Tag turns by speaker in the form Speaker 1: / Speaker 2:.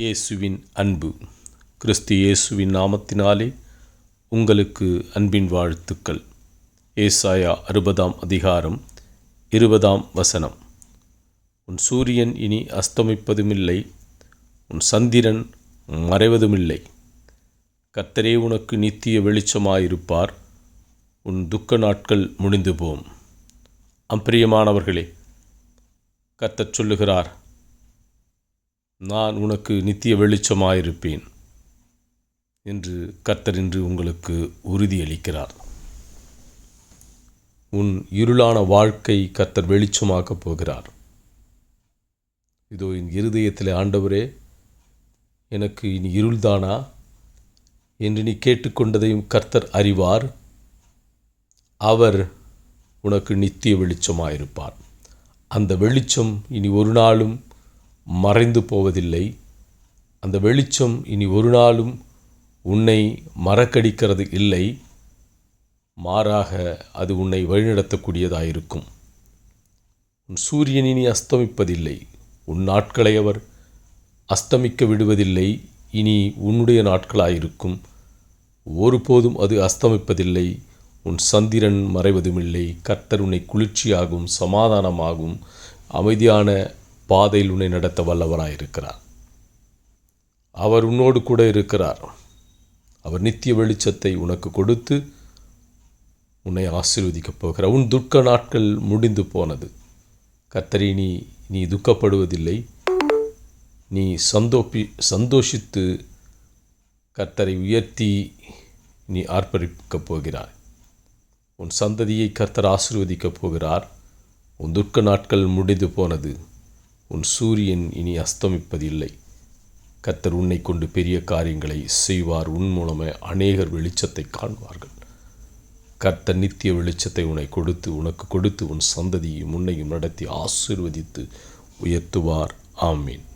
Speaker 1: இயேசுவின் அன்பு. கிறிஸ்து இயேசுவின் நாமத்தினாலே உங்களுக்கு அன்பின் வாழ்த்துக்கள். ஏசாயா அறுபதாம் அதிகாரம் இருபதாம் வசனம். உன் சூரியன் இனி அஸ்தமிப்பதுமில்லை உன் சந்திரன் மறைவதுமில்லை. கத்தரே உனக்கு நித்திய வெளிச்சமாயிருப்பார். உன் துக்க நாட்கள் முடிந்து போம் அம்பிரியமானவர்களே கத்தச் சொல்லுகிறார் நான் உனக்கு நித்திய வெளிச்சமாயிருப்பேன் என்று கர்த்தர் இன்று உங்களுக்கு உறுதியளிக்கிறார். உன் இருளான வாழ்க்கை கர்த்தர் வெளிச்சமாக்கப் போகிறார். இதோ என் இருதயத்தில் ஆண்டவரே எனக்கு இனி இருள்தானா என்று நீ கேட்டுக்கொண்டதையும் கர்த்தர் அறிவார். அவர் உனக்கு நித்திய வெளிச்சமாயிருப்பார். அந்த வெளிச்சம் இனி ஒரு நாளும் மறைந்து போவதில்லை. அந்த வெளிச்சம் இனி ஒரு நாளும் உன்னை மறக்கடிக்கிறது இல்லை. மாறாக அது உன்னை வழிநடத்தக்கூடியதாயிருக்கும். உன் சூரியன் இனி அஸ்தமிப்பதில்லை. உன் நாட்களை அவர் அஸ்தமிக்க விடுவதில்லை. இனி உன்னுடைய நாட்களாயிருக்கும். ஒருபோதும் அது அஸ்தமிப்பதில்லை. உன் சந்திரன் மறைவதுமில்லை. கர்த்தர் உன்னை குளிர்ச்சியாகும் சமாதானமாகும் அமைதியான பாதையில் உன்னை நடத்த வல்லவராயிருக்கிறார் அவர் உன்னோடு கூட இருக்கிறார். அவர் நித்திய வெளிச்சத்தை உனக்கு கொடுத்து உன்னை ஆசீர்வதிக்கப் போகிறார். உன் துக்க நாட்கள் முடிந்து போனது. கத்தரி நீ நீ துக்கப்படுவதில்லை. நீ சந்தோப்பி சந்தோஷித்து கர்த்தரை உயர்த்தி நீ ஆர்ப்பரிக்கப் போகிறாய். உன் சந்ததியை கர்த்தர் ஆசீர்வதிக்கப் போகிறார். உன் துர்க்க நாட்கள் முடிந்து போனது. உன் சூரியன் இனி அஸ்தமிப்பதில்லை. கர்த்தர் உன்னை கொண்டு பெரிய காரியங்களை செய்வார். உன் மூலமே அநேகர் வெளிச்சத்தை காண்பார்கள். கர்த்தர் நித்திய வெளிச்சத்தை உன்னை கொடுத்து உனக்கு கொடுத்து உன் சந்ததியை முன்னையும் நடத்தி ஆசிர்வதித்து உயர்த்துவார். ஆமீன்.